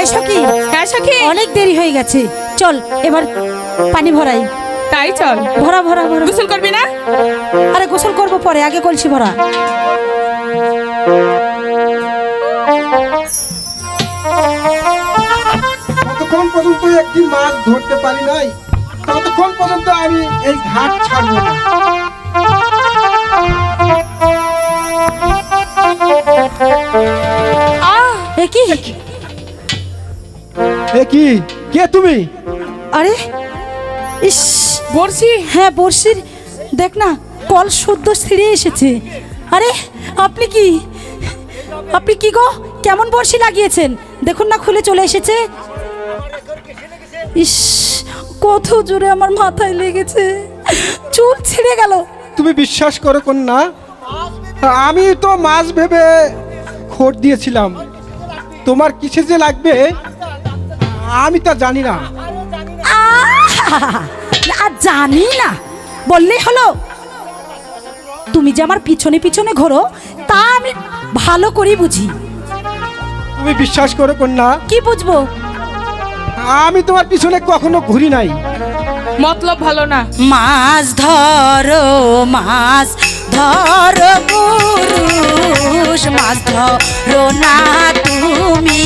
এই সখি হ্যাঁ সখী। অনেক দেরি হয়ে গেছে। চল এবার পানি ভরাই। তাই চল। ভরা ভরা ভরা। গোসল করবি না? আরে গোসল করব পরে আগে কলসি ভরা। ততক্ষণ পর্যন্ত একটি মাছ ধরতে পারি নাই। ততক্ষণ পর্যন্ত আমি এই ঘাট ছাড়বো না। এ কি? কে তুমি? আরে ইস বলছি হ্যাঁ বর্ষির দেখ না কল শুদ্ধ ছিঁড়ে এসেছে। আরে আপনি কি? আপনি কি গো? কেমন বর্ষি লাগিয়েছেন? দেখুন না খুলে চলে এসেছে। ইস কত জোরে আমার মাথায় লেগেছে। চুল ছিঁড়ে গেল। তুমি বিশ্বাস করো কন্যা আমি তো মাছ ভেবে খোট দিয়েছিলাম। তোমার কিসে যে লাগবে? আমি তা জানি না। আর জানি না। বললেই হলো। তুমি যে আমার পিছনে পিছনে ঘোরো তা আমি ভালো করেই বুঝি। তুমি বিশ্বাস করো কন্যা? কি বুঝব? আমি তোমার পিছনে কখনো ঘুরি নাই। মতলব ভালো না। মাছ ধরো মাছ ধরো পুরুষ মাছ ধরো না তুমি।